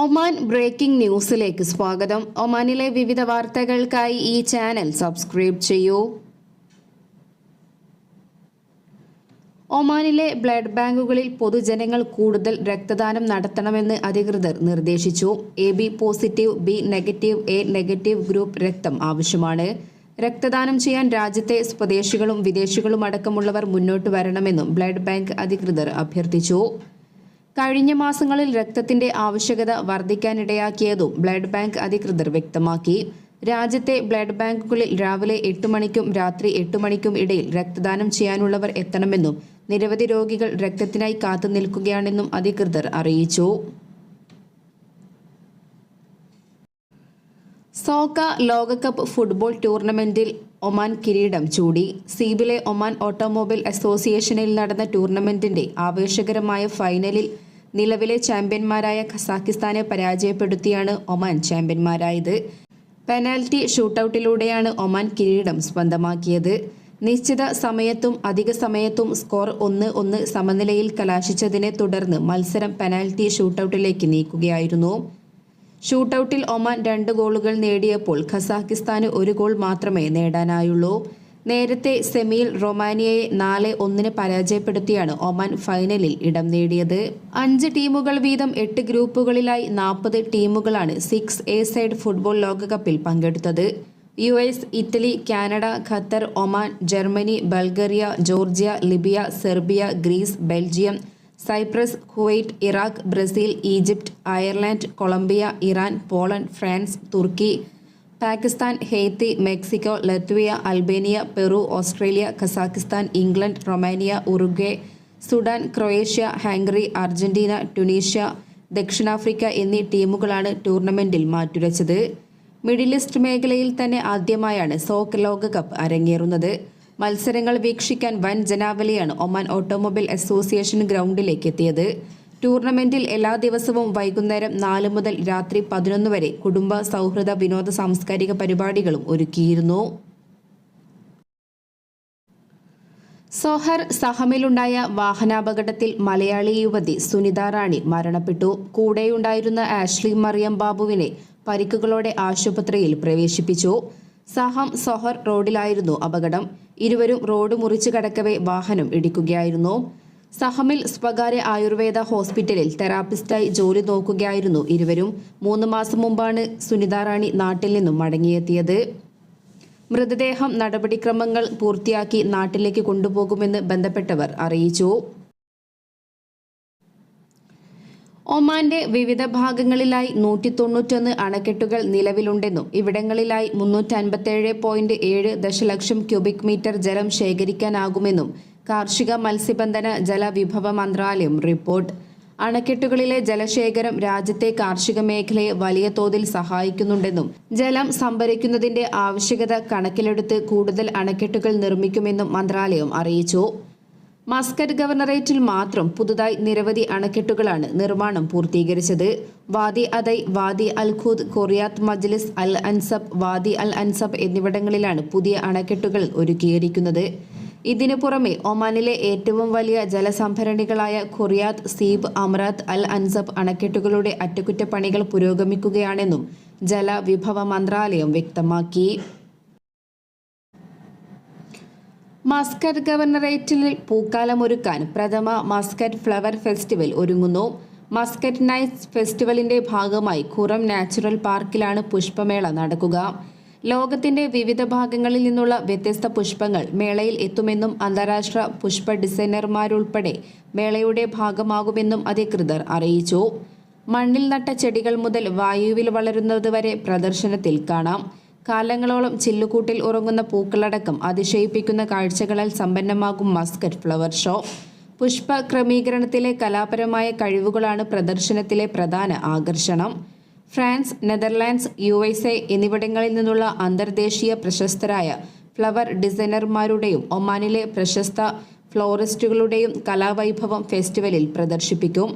Oman breaking ന്യൂസിലേക്ക് സ്വാഗതം. ഒമാനിലെ വിവിധ വാർത്തകൾക്കായി ഈ ചാനൽ സബ്സ്ക്രൈബ് ചെയ്യൂ. ഒമാനിലെ ബ്ലഡ് ബാങ്കുകളിൽ പൊതുജനങ്ങൾ കൂടുതൽ രക്തദാനം നടത്തണമെന്ന് അധികൃതർ നിർദ്ദേശിച്ചു. A B positive B negative A negative group രക്തം ആവശ്യമാണ്. രക്തദാനം ചെയ്യാൻ രാജ്യത്തെ സ്വദേശികളും വിദേശികളും അടക്കമുള്ളവർ മുന്നോട്ട് വരണമെന്നും ബ്ലഡ് ബാങ്ക് അധികൃതർ അഭ്യർത്ഥിച്ചു. കഴിഞ്ഞ മാസങ്ങളിൽ രക്തത്തിന്റെ ആവശ്യകത വർദ്ധിക്കാനിടയാക്കിയതും ബ്ലഡ് ബാങ്ക് അധികൃതർ വ്യക്തമാക്കി. രാജ്യത്തെ ബ്ലഡ് ബാങ്കുകളിൽ രാവിലെ എട്ട് മണിക്കും രാത്രി എട്ട് മണിക്കും ഇടയിൽ രക്തദാനം ചെയ്യാനുള്ളവർ എത്തണമെന്നും നിരവധി രോഗികൾ രക്തത്തിനായി കാത്തു നിൽക്കുകയാണെന്നും അധികൃതർ അറിയിച്ചു. സോക്ക ലോകകപ്പ് ഫുട്ബോൾ ടൂർണമെന്റിൽ ഒമാൻ കിരീടം ചൂടി. സീബിലെ ഒമാൻ ഓട്ടോമൊബൈൽ അസോസിയേഷനിൽ നടന്ന ടൂർണമെന്റിന്റെ ആവേശകരമായ ഫൈനലിൽ നിലവിലെ ചാമ്പ്യന്മാരായ ഖസാക്കിസ്ഥാനെ പരാജയപ്പെടുത്തിയാണ് ഒമാൻ ചാമ്പ്യന്മാരായത്. പെനാൽറ്റി ഷൂട്ടൌട്ടിലൂടെയാണ് ഒമാൻ കിരീടം സ്വന്തമാക്കിയത്. നിശ്ചിത സമയത്തും അധിക സമയത്തും സ്കോർ ഒന്ന് ഒന്ന് സമനിലയിൽ കലാശിച്ചതിനെ തുടർന്ന് മത്സരം പെനാൽറ്റി ഷൂട്ടൌട്ടിലേക്ക് നീക്കുകയായിരുന്നു. ഷൂട്ടൌട്ടിൽ ഒമാൻ രണ്ട് ഗോളുകൾ നേടിയപ്പോൾ ഖസാക്കിസ്ഥാന് ഒരു ഗോൾ മാത്രമേ നേടാനായുള്ളൂ. നേരത്തെ സെമിയിൽ റൊമാനിയയെ നാല് ഒന്നിന് പരാജയപ്പെടുത്തിയാണ് ഒമാൻ ഫൈനലിൽ ഇടം നേടിയത്. അഞ്ച് ടീമുകൾ വീതം എട്ട് ഗ്രൂപ്പുകളിലായി നാൽപ്പത് ടീമുകളാണ് സിക്സ് എ സൈഡ് ഫുട്ബോൾ ലോകകപ്പിൽ പങ്കെടുത്തത്. U S Italy Canada Qatar Oman Germany Bulgaria Georgia Libya Serbia Greece Belgium Cyprus Kuwait Iraq Brazil Egypt Ireland Colombia Iran Poland France തുർക്കി Pakistan Haiti Mexico Latvia Albania Peru Australia Kazakhstan England Romania Uruguay Sudan Croatia Hungary Argentina Tunisia ദക്ഷിണാഫ്രിക്ക എന്നീ ടീമുകളാണ് ടൂർണമെന്റിൽ മാറ്റുരച്ചത്. Middle east മേഖലയിൽ തന്നെ ആദ്യമായാണ് soak ലോകകപ്പ് അരങ്ങേറുന്നത്. മത്സരങ്ങൾ വീക്ഷിക്കാൻ വൻ ജനാവലിയാണ് ഒമാൻ ഓട്ടോമൊബൈൽ അസോസിയേഷൻ ഗ്രൗണ്ടിലേക്ക് എത്തിയത്. ടൂർണമെന്റിൽ എല്ലാ ദിവസവും വൈകുന്നേരം നാല് മുതൽ രാത്രി പതിനൊന്ന് വരെ കുടുംബ സൗഹൃദ വിനോദ സാംസ്കാരിക പരിപാടികളും ഒരുക്കിയിരുന്നു. സോഹർ സഹമിലുണ്ടായ വാഹനാപകടത്തിൽ മലയാളി യുവതി സുനിത റാണി മരണപ്പെട്ടു. കൂടെയുണ്ടായിരുന്ന ആഷ്ലി മറിയം ബാബുവിനെ പരിക്കുകളോടെ ആശുപത്രിയിൽ പ്രവേശിപ്പിച്ചു. സഹം സോഹർ റോഡിലായിരുന്നു അപകടം. ഇരുവരും റോഡ് മുറിച്ചു കടക്കവേ വാഹനം ഇടിക്കുകയായിരുന്നു. സഹമിൽ സ്വകാര്യ ആയുർവേദ ഹോസ്പിറ്റലിൽ തെറാപ്പിസ്റ്റായി ജോലി നോക്കുകയായിരുന്നു ഇരുവരും. മൂന്ന് മാസം മുമ്പാണ് സുനിത റാണി നാട്ടിൽ നിന്നും മടങ്ങിയെത്തിയത്. മൃതദേഹം നടപടിക്രമങ്ങൾ പൂർത്തിയാക്കി നാട്ടിലേക്ക് കൊണ്ടുപോകുമെന്ന് ബന്ധപ്പെട്ടവർ അറിയിച്ചു. ഒമാന്റെ വിവിധ ഭാഗങ്ങളിലായി നൂറ്റി തൊണ്ണൂറ്റൊന്ന് അണക്കെട്ടുകൾ നിലവിലുണ്ടെന്നും ഇവിടങ്ങളിലായി മുന്നൂറ്റി അൻപത്തേഴ് പോയിന്റ് ഏഴ് ദശലക്ഷം ക്യൂബിക് മീറ്റർ ജലം ശേഖരിക്കാനാകുമെന്നും കാർഷിക മത്സ്യബന്ധന ജലവിഭവ മന്ത്രാലയം റിപ്പോർട്ട്. അണക്കെട്ടുകളിലെ ജലശേഖരം രാജ്യത്തെ കാർഷിക മേഖലയെ വലിയ തോതിൽ സഹായിക്കുന്നുണ്ടെന്നും ജലം സംഭരിക്കുന്നതിന്റെ ആവശ്യകത കണക്കിലെടുത്ത് കൂടുതൽ അണക്കെട്ടുകൾ നിർമ്മിക്കുമെന്നും മന്ത്രാലയം അറിയിച്ചു. മസ്കറ്റ് ഗവർണറേറ്റിൽ മാത്രം പുതുതായി നിരവധി അണക്കെട്ടുകളാണ് നിർമ്മാണം പൂർത്തീകരിച്ചത്. വാദി അദൈ വാദി അൽ ഖുദ് കൊറിയാത്ത് മജ്ലിസ് അൽ അൻസബ് വാദി അൽ അൻസബ് എന്നിവിടങ്ങളിലാണ് പുതിയ അണക്കെട്ടുകൾ ഒരുക്കിയിരിക്കുന്നത്. ഇതിനു പുറമെ ഒമാനിലെ ഏറ്റവും വലിയ ജലസംഭരണികളായ Quriyat Seeb Amerat Al Ansab അണക്കെട്ടുകളുടെ അറ്റകുറ്റപ്പണികൾ പുരോഗമിക്കുകയാണെന്നും ജലവിഭവ മന്ത്രാലയം വ്യക്തമാക്കി. മസ്കറ്റ് ഗവർണറേറ്റിൽ പൂക്കാലമൊരുക്കാൻ പ്രഥമ മസ്കറ്റ് ഫ്ലവർ ഫെസ്റ്റിവൽ ഒരുങ്ങുന്നു. മസ്കറ്റ് നൈറ്റ്സ് ഫെസ്റ്റിവലിന്റെ ഭാഗമായി ഖുറം നാച്ചുറൽ പാർക്കിലാണ് പുഷ്പമേള നടക്കുക. ലോകത്തിന്റെ വിവിധ ഭാഗങ്ങളിൽ നിന്നുള്ള വ്യത്യസ്ത പുഷ്പങ്ങൾ മേളയിൽ എത്തുമെന്നും അന്താരാഷ്ട്ര പുഷ്പ ഡിസൈനർമാരുൾപ്പെടെ മേളയുടെ ഭാഗമാകുമെന്നും അധികൃതർ അറിയിച്ചു. മണ്ണിൽ നട്ട ചെടികൾ മുതൽ വായുവിൽ വളരുന്നതുവരെ പ്രദർശനത്തിൽ കാണാം. കാലങ്ങളോളം ചില്ലുകൂട്ടിൽ ഉറങ്ങുന്ന പൂക്കളടക്കം അതിശയിപ്പിക്കുന്ന കാഴ്ചകളാൽ സമ്പന്നമാകും മസ്കറ്റ് ഫ്ലവർ ഷോ. പുഷ്പ ക്രമീകരണത്തിലെ കലാപരമായ കഴിവുകളാണ് പ്രദർശനത്തിലെ പ്രധാന ആകർഷണം. France Netherlands U S A എന്നിവിടങ്ങളിൽ നിന്നുള്ള അന്തർദേശീയ പ്രശസ്തരായ ഫ്ലവർ ഡിസൈനർമാരുടെയും ഒമാനിലെ പ്രശസ്ത ഫ്ലോറിസ്റ്റുകളുടെയും കലാവൈഭവം ഫെസ്റ്റിവലിൽ പ്രദർശിപ്പിക്കും.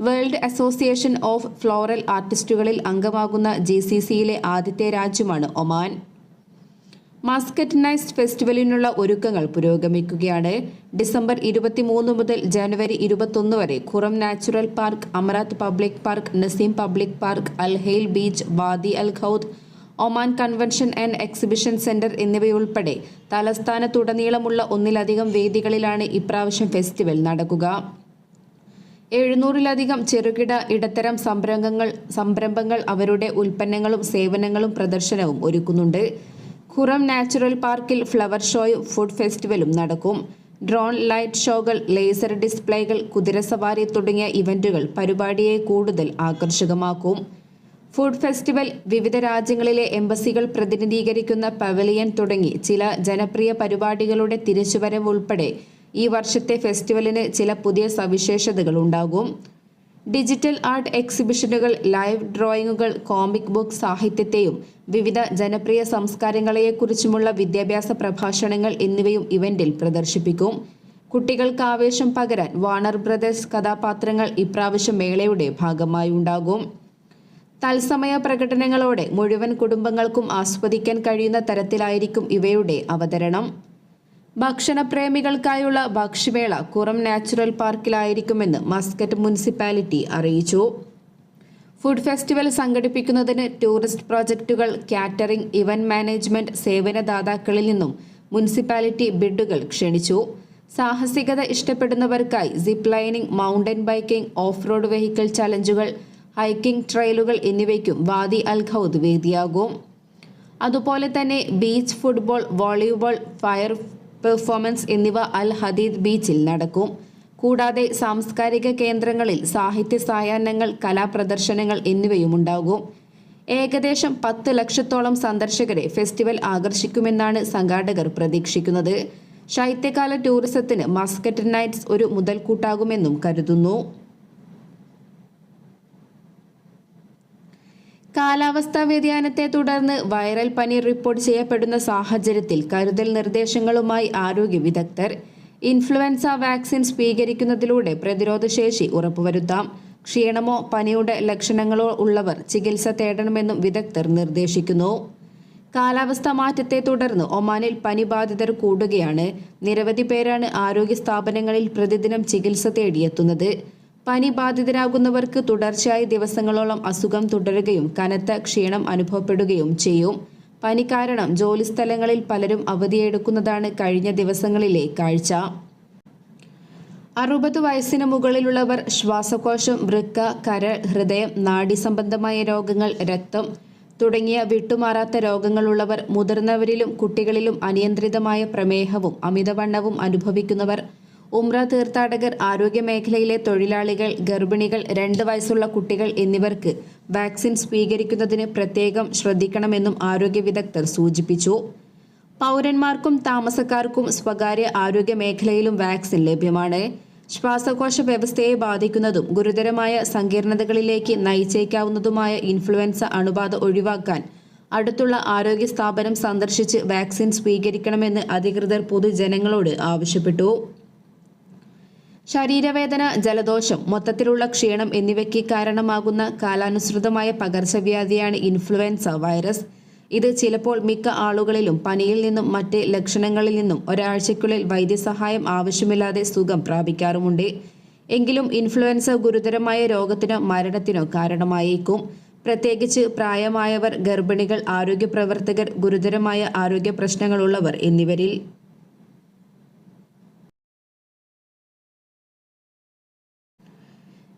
വേൾഡ് അസോസിയേഷൻ ഓഫ് ഫ്ലോറൽ ആർട്ടിസ്റ്റുകളിൽ അംഗമാകുന്ന ജി സി സിയിലെ ആദ്യത്തെ രാജ്യമാണ് ഒമാൻ. മാസ്കറ്റ് നൈസ്റ്റ് ഫെസ്റ്റിവലിനുള്ള ഒരുക്കങ്ങൾ പുരോഗമിക്കുകയാണ്. ഡിസംബർ ഇരുപത്തിമൂന്ന് മുതൽ ജനുവരി ഇരുപത്തൊന്ന് വരെ Qurum natural park Amerat public park Naseem public park Al Hail beach Wadi Al Khoud Oman convention and exhibition centre എന്നിവയുൾപ്പെടെ തലസ്ഥാനത്തുടനീളമുള്ള ഒന്നിലധികം വേദികളിലാണ് ഇപ്രാവശ്യം ഫെസ്റ്റിവൽ നടക്കുക. എഴുന്നൂറിലധികം ചെറുകിട ഇടത്തരം സംരംഭങ്ങൾ സംരംഭങ്ങൾ അവരുടെ ഉൽപ്പന്നങ്ങളും സേവനങ്ങളും പ്രദർശനവും ഒരുക്കുന്നുണ്ട്. ഖുറം നാച്ചുറൽ പാർക്കിൽ ഫ്ലവർ ഷോയും ഫുഡ് ഫെസ്റ്റിവലും നടക്കും. ഡ്രോൺ ലൈറ്റ് ഷോകൾ ലേസർ ഡിസ്പ്ലേകൾ കുതിരസവാരി തുടങ്ങിയ ഇവന്റുകൾ പരിപാടിയെ കൂടുതൽ ആകർഷകമാക്കും. ഫുഡ് ഫെസ്റ്റിവൽ വിവിധ രാജ്യങ്ങളിലെ എംബസികൾ പ്രതിനിധീകരിക്കുന്ന പവലിയൻ തുടങ്ങി ചില ജനപ്രിയ പരിപാടികളുടെ തിരിച്ചുവരവ് ഉൾപ്പെടെ ഈ വർഷത്തെ ഫെസ്റ്റിവലിന് ചില പുതിയ സവിശേഷതകൾ ഉണ്ടാകും. ഡിജിറ്റൽ ആർട്ട് എക്സിബിഷനുകൾ ലൈവ് ഡ്രോയിങ്ങുകൾ കോമിക് ബുക്ക് സാഹിത്യത്തെയും വിവിധ ജനപ്രിയ സംസ്കാരങ്ങളെക്കുറിച്ചുമുള്ള വിദ്യാഭ്യാസ പ്രഭാഷണങ്ങൾ എന്നിവയും ഇവന്റിൽ പ്രദർശിപ്പിക്കും. കുട്ടികൾക്ക് ആവേശം പകരാൻ വാണർ ബ്രദേഴ്സ് കഥാപാത്രങ്ങൾ ഇപ്രാവശ്യം മേളയുടെ ഭാഗമായി ഉണ്ടാകും. തത്സമയ പ്രകടനങ്ങളോടെ മുഴുവൻ കുടുംബങ്ങൾക്കും ആസ്വദിക്കാൻ കഴിയുന്ന തരത്തിലായിരിക്കും ഇവയുടെ അവതരണം. ഭക്ഷണപ്രേമികൾക്കായുള്ള ഭക്ഷ്യവേള കുറം നാച്ചുറൽ പാർക്കിലായിരിക്കുമെന്ന് മസ്കറ്റ് മുനിസിപ്പാലിറ്റി അറിയിച്ചു. ഫുഡ് ഫെസ്റ്റിവൽ സംഘടിപ്പിക്കുന്നതിന് ടൂറിസ്റ്റ് പ്രോജക്റ്റുകൾ കാറ്ററിംഗ് ഇവന്റ് മാനേജ്മെന്റ് സേവനദാതാക്കളിൽ നിന്നും മുനിസിപ്പാലിറ്റി ബിഡുകൾ ക്ഷണിച്ചു. സാഹസികത ഇഷ്ടപ്പെടുന്നവർക്കായി zip lining mountain biking off road vehicle ചലഞ്ചുകൾ hiking ട്രെയിലുകൾ എന്നിവയ്ക്കും വാദി അൽ ഖൗദ് വേദിയാകും. അതുപോലെ തന്നെ beach football volleyball fire performance എന്നിവ അൽ ഹദീദ് ബീച്ചിൽ നടക്കും. കൂടാതെ സാംസ്കാരിക കേന്ദ്രങ്ങളിൽ സാഹിത്യ സായാഹ്നങ്ങൾ കലാപ്രദർശനങ്ങൾ എന്നിവയും ഉണ്ടാകും ഏകദേശം പത്ത് ലക്ഷത്തോളം സന്ദർശകരെ ഫെസ്റ്റിവൽ ആകർഷിക്കുമെന്നാണ് സംഘാടകർ പ്രതീക്ഷിക്കുന്നത്. ശൈത്യകാല ടൂറിസത്തിന് മസ്കറ്റ് നൈറ്റ്സ് ഒരു മുതൽക്കൂട്ടാകുമെന്നും കരുതുന്നു. കാലാവസ്ഥാ വ്യതിയാനത്തെ തുടർന്ന് വൈറൽ പനി റിപ്പോർട്ട് ചെയ്യപ്പെടുന്ന സാഹചര്യത്തിൽ കരുതൽ നിർദ്ദേശങ്ങളുമായി ആരോഗ്യ വിദഗ്ധർ ഇൻഫ്ലുവൻസ വാക്സിൻ സ്വീകരിക്കുന്നതിലൂടെ പ്രതിരോധശേഷി ഉറപ്പുവരുത്താം. ക്ഷീണമോ പനിയുടെ ലക്ഷണങ്ങളോ ഉള്ളവർ ചികിത്സ തേടണമെന്നും വിദഗ്ധർ നിർദ്ദേശിക്കുന്നു. കാലാവസ്ഥ മാറ്റത്തെ തുടർന്ന് ഒമാനിൽ പനി ബാധിതർ കൂടുകയാണ്. നിരവധി പേരാണ് ആരോഗ്യ സ്ഥാപനങ്ങളിൽ പ്രതിദിനം ചികിത്സ തേടിയെത്തുന്നത്. പനി ബാധിതരാകുന്നവർക്ക് തുടർച്ചയായി ദിവസങ്ങളോളം അസുഖം തുടരുകയും കനത്ത ക്ഷീണം അനുഭവപ്പെടുകയും ചെയ്യും. പനി കാരണം ജോലിസ്ഥലങ്ങളിൽ പലരും അവധിയെടുക്കുന്നതാണ് കഴിഞ്ഞ ദിവസങ്ങളിലെ കാഴ്ച. അറുപത് വയസ്സിന് മുകളിലുള്ളവർ ശ്വാസകോശം വൃക്ക കരൾ ഹൃദയം നാഡി സംബന്ധമായ രോഗങ്ങൾ രക്തം തുടങ്ങിയ വിട്ടുമാറാത്ത രോഗങ്ങളുള്ളവർ മുതിർന്നവരിലും കുട്ടികളിലും അനിയന്ത്രിതമായ പ്രമേഹവും അമിതവണ്ണവും അനുഭവിക്കുന്നവർ ഉംറ തീർത്ഥാടകർ ആരോഗ്യ മേഖലയിലെ തൊഴിലാളികൾ ഗർഭിണികൾ രണ്ട് വയസ്സുള്ള കുട്ടികൾ എന്നിവർക്ക് വാക്സിൻ സ്വീകരിക്കുന്നതിന് പ്രത്യേകം ശ്രദ്ധിക്കണമെന്നും ആരോഗ്യ വിദഗ്ധർ സൂചിപ്പിച്ചു. പൗരന്മാർക്കും താമസക്കാർക്കും സ്വകാര്യ ആരോഗ്യ മേഖലയിലും വാക്സിൻ ലഭ്യമാണ്. ശ്വാസകോശ വ്യവസ്ഥയെ ബാധിക്കുന്നതും ഗുരുതരമായ സങ്കീർണതകളിലേക്ക് നയിച്ചേക്കാവുന്നതുമായ ഇൻഫ്ലുവൻസ അണുബാധ ഒഴിവാക്കാൻ അടുത്തുള്ള ആരോഗ്യ സ്ഥാപനം സന്ദർശിച്ച് വാക്സിൻ സ്വീകരിക്കണമെന്ന് അധികൃതർ പൊതുജനങ്ങളോട് ആവശ്യപ്പെട്ടു. ശരീരവേദന ജലദോഷം മൊത്തത്തിലുള്ള ക്ഷീണം എന്നിവയ്ക്ക് കാരണമാകുന്ന കാലാനുസൃതമായ പകർച്ചവ്യാധിയാണ് ഇൻഫ്ലുവൻസ വൈറസ്. ഇത് ചിലപ്പോൾ മിക്ക ആളുകളിലും പനിയിൽ നിന്നും മറ്റ് ലക്ഷണങ്ങളിൽ നിന്നും ഒരാഴ്ചയ്ക്കുള്ളിൽ വൈദ്യസഹായം ആവശ്യമില്ലാതെ സുഖം പ്രാപിക്കാറുമുണ്ട്. എങ്കിലും ഇൻഫ്ലുവൻസ ഗുരുതരമായ രോഗത്തിനോ മരണത്തിനോ കാരണമായേക്കും. പ്രത്യേകിച്ച് പ്രായമായവർ ഗർഭിണികൾ ആരോഗ്യ പ്രവർത്തകർ ഗുരുതരമായ ആരോഗ്യ പ്രശ്നങ്ങളുള്ളവർ എന്നിവരിൽ.